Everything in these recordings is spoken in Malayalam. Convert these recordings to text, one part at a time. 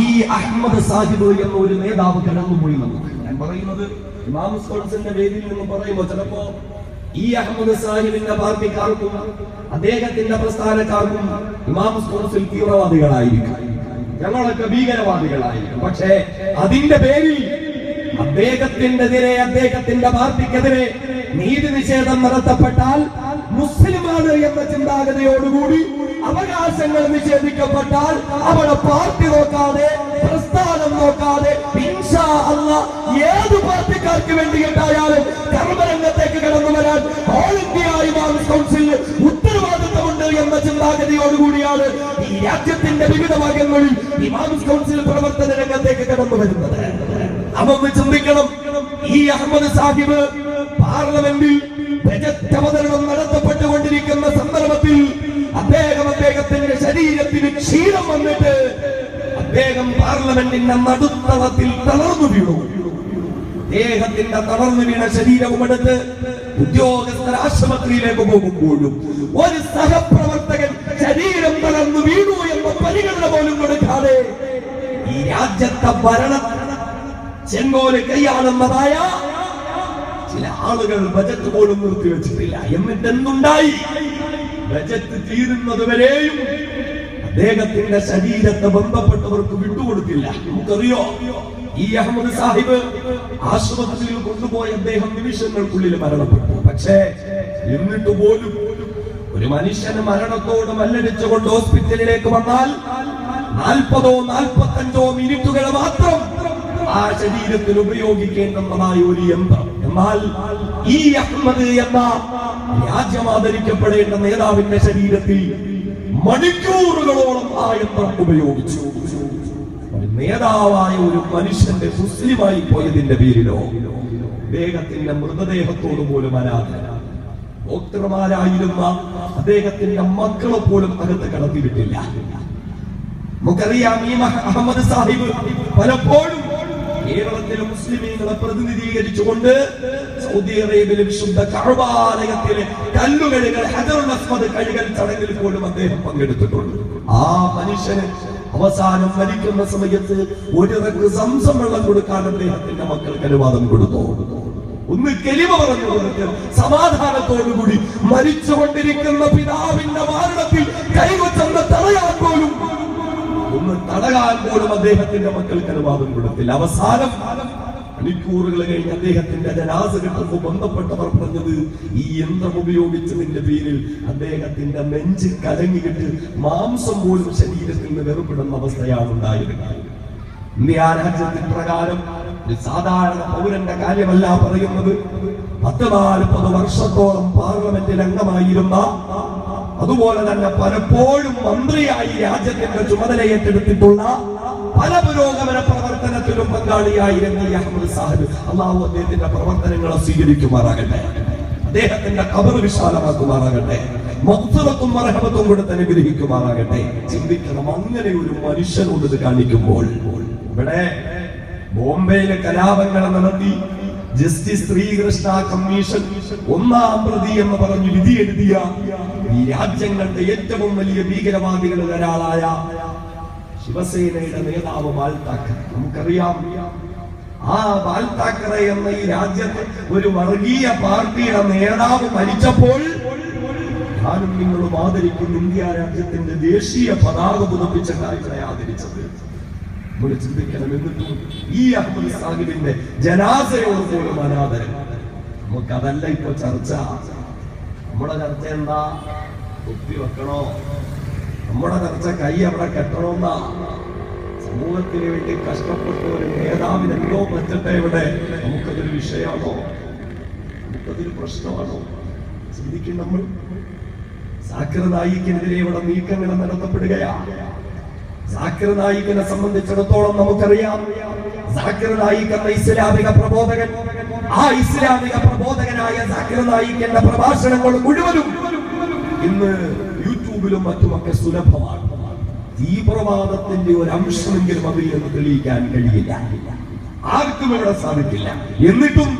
ഈ അഹമ്മദ് സാഹിബ് എന്ന ഒരു നേതാവ് കടന്നുപോയി നമുക്ക്. ഞാൻ പറയുന്നത് ഇമാം സ്കോൾസിന്റെ വേദിയിൽ നിന്ന് പറയുമ്പോൾ ചിലപ്പോ ഈ അഹമ്മദ് സാഹിബിന്റെ പാർട്ടിക്കാർക്കും അദ്ദേഹത്തിന്റെ പ്രസ്ഥാനക്കാർക്കും ഇമാം സ്കോൺസിൽ തീവ്രവാദികളായിരിക്കും. ഞങ്ങളൊക്കെ ഭീകരവാദികളായിരിക്കും. പക്ഷേ അതിന്റെ പേരിൽ അദ്ദേഹത്തിനെതിരെ അദ്ദേഹത്തിന്റെ പാർട്ടിക്കെതിരെ നീതി നിഷേധം നടത്തപ്പെട്ടാൽ മുസ്ലിമാണ് എന്ന ചിന്താഗതിയോടുകൂടി അവകാശങ്ങൾ നിഷേധിക്കപ്പെട്ടാൽ അവിടെ പാർട്ടി നോക്കാതെ പ്രസ്ഥാനം നോക്കാതെ അല്ല ഏത് പാർട്ടിക്കാർക്ക് വേണ്ടിയിട്ടായാലും കർമ്മരംഗത്തേക്ക് കടന്നു വരാൻ ഓൾ ഇന്ത്യ ഇമാം കൗൺസിൽ ഉത്തരവാദിത്തമുണ്ട് എന്ന ചിന്താഗതിയോടുകൂടിയാണ് ഈ രാജ്യത്തിന്റെ വിവിധ ഭാഗങ്ങളിൽ ഇമാം കൗൺസിൽ പ്രവർത്തന രംഗത്തേക്ക് കടന്നു വരുന്നത്. അതൊന്ന് ചിന്തിക്കണം. ഈ അഹമ്മദ് സാഹിബ് പാർലമെന്റിൽ ബജറ്റ് അവതരണം നടത്തപ്പെട്ടുകൊണ്ടിരിക്കുന്ന സന്ദർഭത്തിൽ അദ്ദേഹം അദ്ദേഹത്തിന്റെ ശരീരത്തിന് ക്ഷീണം വന്നിട്ട് അദ്ദേഹം പാർലമെന്റിന്റെ നടുത്തളത്തിൽ തളർന്നു വീണു. ദേഹത്തിന്റെ തളർന്നു വീണ ശരീരവും എടുത്ത് ഉദ്യോഗസ്ഥർ ആശുപത്രിയിലേക്ക് പോകുമ്പോഴും ഒരു സഹപ്രവർത്തകൻ ശരീരം തളർന്നു വീണു എന്ന പരിഗണന പോലും കൊടുക്കാതെ ഈ രാജ്യത്തെ ഭരണ ചെങ്കോൽ കൈയാളുന്നതായ ചില ആളുകൾ ബജറ്റ് പോലും നിർത്തിവെച്ചിട്ടില്ല. എന്നിട്ട് എന്തുണ്ടായി ബജറ്റ് തീരുന്നത് വരെയും അദ്ദേഹത്തിന്റെ ശരീരത്തെ ബന്ധപ്പെട്ടവർക്ക് വിട്ടുകൊടുത്തില്ല. നമുക്കറിയോ? ഈ അഹമ്മദ് സാഹിബ് ആശുപത്രിയിൽ കൊണ്ടുപോയ അദ്ദേഹം നിമിഷങ്ങൾക്കുള്ളിൽ മരണപ്പെട്ടു. പക്ഷേ എന്നിട്ട് പോലും ഒരു മനുഷ്യന് മരണത്തോട് മല്ലടിച്ചുകൊണ്ട് ഹോസ്പിറ്റലിലേക്ക് വന്നാൽ നാൽപ്പതോ നാൽപ്പത്തഞ്ചോ മിനിറ്റുകൾ മാത്രം ആ ശരീരത്തിൽ ഉപയോഗിക്കേണ്ടതായ ഒരു യന്ത്രം. ഈ അഹമ്മദ് എന്ന രാജ്യം ആദരിക്കപ്പെടേണ്ട നേതാവിന്റെ ശരീരത്തിൽ മണിക്കൂറുകളോളം ആ യന്ത്രം ഉപയോഗിച്ചു നേതാവായ ഒരു മനുഷ്യന്റെ മുസ്ലിമായി പോയതിന്റെ പേരിലോ അദ്ദേഹത്തിന്റെ മൃതദേഹത്തോട് പോലും ആരാധന ഡോക്ടർമാരായിരുന്ന അദ്ദേഹത്തിന്റെ മക്കളെ പോലും അകത്ത് കടത്തിവിട്ടില്ല. നമുക്കറിയാം ഈ അഹമ്മദ് സാഹിബ് പലപ്പോഴും കേരളത്തിലെ മുസ്ലിമീങ്ങളെ പ്രതിനിധീകരിച്ചുകൊണ്ട് സൗദി അറേബ്യയിലെ വിശുദ്ധ കഴുവാലയത്തിലെ കല്ലുകഴുകൾ ഹജറുൽ അസ്മദ് കഴുകൽ ചടങ്ങിൽ പോലും അദ്ദേഹം പങ്കെടുത്തിട്ടുണ്ട്. ആ മനുഷ്യന് അവസാനം മരിക്കുന്ന സമയത്ത് ഒരിറക്ക് സംസം വെള്ളം കൊടുക്കാൻ അദ്ദേഹത്തിന്റെ മക്കൾക്ക് അനുവാദം കൊടുത്തു. ഒന്ന് കെലിമ പറഞ്ഞു സമാധാനത്തോടുകൂടി മരിച്ചുകൊണ്ടിരിക്കുന്ന പിതാവിന്റെ മാരണത്തിൽ കൈവ തടയാൻ പോലും അദ്ദേഹത്തിന്റെ മക്കൾക്ക് അനുവാദം കൊടുത്തില്ല. അവസാനം മണിക്കൂറുകൾ കഴിഞ്ഞ് അദ്ദേഹത്തിന്റെ ജനാസ കിട്ടുമ്പോൾ ബന്ധപ്പെട്ടവർ പറഞ്ഞത് ഈ യന്ത്രം ഉപയോഗിച്ചതിന്റെ പേരിൽ അദ്ദേഹത്തിന്റെ നെഞ്ച് കലങ്ങിയിട്ട് മാംസം പോലും ശരീരത്തിൽ നിന്ന് വെറുപ്പെടുന്ന അവസ്ഥയാണ് ഉണ്ടായിരുന്നത് ഇന്ത്യ രാജ്യത്തിൽ പ്രകാരം ഒരു സാധാരണ പൗരന്റെ കാര്യമല്ല പറയുന്നത്. പത്ത് നാൽപ്പത് വർഷത്തോളം പാർലമെന്റിൽ അംഗമായിരുന്ന അതുപോലെ തന്നെ പലപ്പോഴും മന്ത്രിയായി രാജ്യത്തിന്റെ ചുമതല ഏറ്റെടുത്തിട്ടുള്ള പല പുരോഗമന പ്രവർത്തനത്തിലും പങ്കാളിയായിരുന്നു അഹമ്മദ് സാഹിബ്. അള്ളാഹു അദ്ദേഹത്തിന്റെ പ്രവർത്തനങ്ങളെ സ്വീകരിക്കുമാറാകട്ടെ. അദ്ദേഹത്തിന്റെ കബർ വിശാലമാക്കുമാറാകട്ടെ. മക്സറത്തും മറഹമത്തും തന്നെ ഗ്രഹിക്കുമാറാകട്ടെ. ചിന്തിക്കണം അങ്ങനെ ഒരു മനുഷ്യനോട് ഇത് കാണിക്കുമ്പോൾ ഇവിടെ ബോംബെയിലെ കലാപങ്ങളെ നടത്തി ജസ്റ്റിസ് ശ്രീകൃഷ്ണ കമ്മീഷൻ ഒന്നാം പ്രതി എന്ന് പറഞ്ഞ് വിധി എഴുതിയ ഈ രാജ്യങ്ങളുടെ ഏറ്റവും വലിയ ഭീകരവാദികളിൽ ഒരാളായ ശിവസേനയുടെ നേതാവ് ബാൽ താക്കറെ. നമുക്കറിയാം ആ ബാൽ താക്കറെ എന്ന ഈ രാജ്യത്ത് ഒരു വർഗീയ പാർട്ടിയുടെ നേതാവ് മരിച്ചപ്പോൾ ഞാനും നിങ്ങളും ആദരിക്കുന്ന ഇന്ത്യ രാജ്യത്തിന്റെ ദേശീയ പതാക പുതപ്പിച്ച കാര്യങ്ങളെ ആദരിച്ചത്. നമ്മൾ ചിന്തിക്കണം എന്നിട്ടും ഈ അഹമ്മദ് സാഹിബിന്റെ ജനാസയോട് പോലും അനാദരം. നമുക്ക് അതല്ല ഇപ്പൊ ചർച്ച. നമ്മുടെ ചർച്ച എന്താ? തൊപ്പി വെക്കണോ? നമ്മുടെ ചർച്ച കൈ അവിടെ കെട്ടണമെന്നാ സമൂഹത്തിന് വേണ്ടി കഷ്ടപ്പെട്ട ഒരു നേതാവിനെന്തോ പറ്റട്ടെ ഇവിടെ? നമുക്കതൊരു വിഷയമാണോ? നമുക്കതൊരു പ്രശ്നമാണോ? ചിന്തിക്കും നമ്മൾ. സാക്ഷരതായിക്കെതിരെ ഇവിടെ നീക്കങ്ങൾ നടത്തപ്പെടുകയാണ് സാക്കിർ നായിക്കിനെ സംബന്ധിച്ചിടത്തോളം നമുക്കറിയാം. സാക്കിർ നായിക് എന്ന ഇസ്ലാമിക പ്രബോധകൻ ആ ഇസ്ലാമിക പ്രബോധകനായ സാക്കിർ നായിക്കിന്റെ പ്രഭാഷണങ്ങൾ മുഴുവനും ഇന്ന് യൂട്യൂബിലും മറ്റുമൊക്കെ സുലഭമാണ്. തീവ്രവാദത്തിന്റെ ഒരു അംശമെങ്കിലും അതിൽ നിന്ന് തെളിയിക്കാൻ കഴിയില്ല. ആർക്കും ഇവിടെ സാധിക്കില്ല. എന്നിട്ടും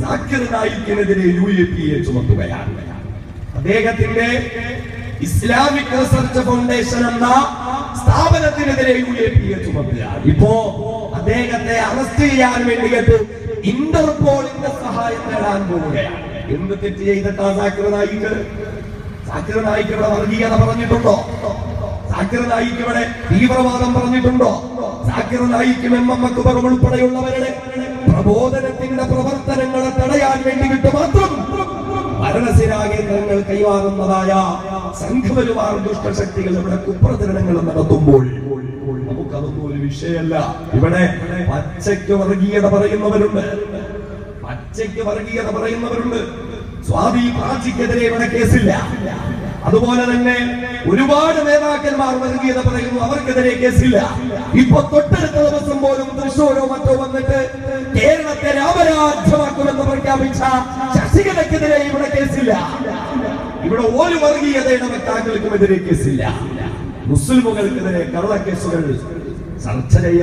സാക്കിർ നായിക്കിനെതിരെ യു എ പി എ ചുമത്തുകയാണ്. അദ്ദേഹത്തിന്റെ ഇസ്ലാമിക് റിസർച്ച് ഫൗണ്ടേഷൻ എന്ന സ്ഥാപനത്തിനെതിരെ യു എ പി എ ചുമത്തുകയാണ് ഇപ്പോ അദ്ദേഹത്തെ അറസ്റ്റ് ചെയ്യാൻ വേണ്ടിയിട്ട് ഇന്റർപോളിന്റെ സഹായം നേടാൻ പോവുകയാണ്. എന്ത് തെറ്റ് ചെയ്തിട്ടാ സാക്കിർ നായിക്ക് സാക്കിർ നായിക്ക് ഇവിടെ വർഗീയത പറഞ്ഞിട്ടുണ്ടോ? സാക്കിർ നായിക്ക് ഇവിടെ തീവ്രവാദം പറഞ്ഞിട്ടുണ്ടോ? സാക്കിർ നായിക്ക് എം അക്ബറും ഉൾപ്പെടെയുള്ളവരുടെ പ്രബോധനത്തിന്റെ പ്രവർത്തനങ്ങളെ തടയാൻ വേണ്ടിയിട്ട് മാത്രം ഭരണസിരാകേന്ദ്രങ്ങൾ കൈമാറുന്നതായ സംഘപരിവാർ ദുഷ്ടശക്തികൾ ഇവിടെ കുപ്രചരണങ്ങൾ നടത്തുമ്പോൾ നമുക്കതൊന്നും ഒരു വിഷയമല്ല. ഇവിടെ പച്ചയ്ക്ക് വർഗീയത പറയുന്നവരുണ്ട്. പച്ചയ്ക്ക് വർഗീയത പറയുന്നവരുണ്ട്. സ്വാമി പ്രാചിക്കെതിരെ ഇവിടെ കേസില്ല. അതുപോലെ തന്നെ ഒരുപാട് നേതാക്കന്മാർ വർഗീയത പറയുന്നു അവർക്കെതിരെ കേസില്ല. ഇപ്പൊ തൊട്ടടുത്ത ദിവസം പോലും തൃശ്ശൂരോ മറ്റോ വന്നിട്ട് കേരളത്തെ രാമരാജ്യമാക്കുമെന്ന് പ്രഖ്യാപിച്ച ശശികലയ്ക്കെതിരെ ഇവിടെ കേസില്ല. ഇവിടെ ഒരു വർഗീയതയുടെ വക്താക്കൾക്കും എതിരെ കേസില്ല മുസ്ലിമുകൾക്കെതിരെ കള്ളക്കേസുകൾ ചർച്ച ചെയ്യാൻ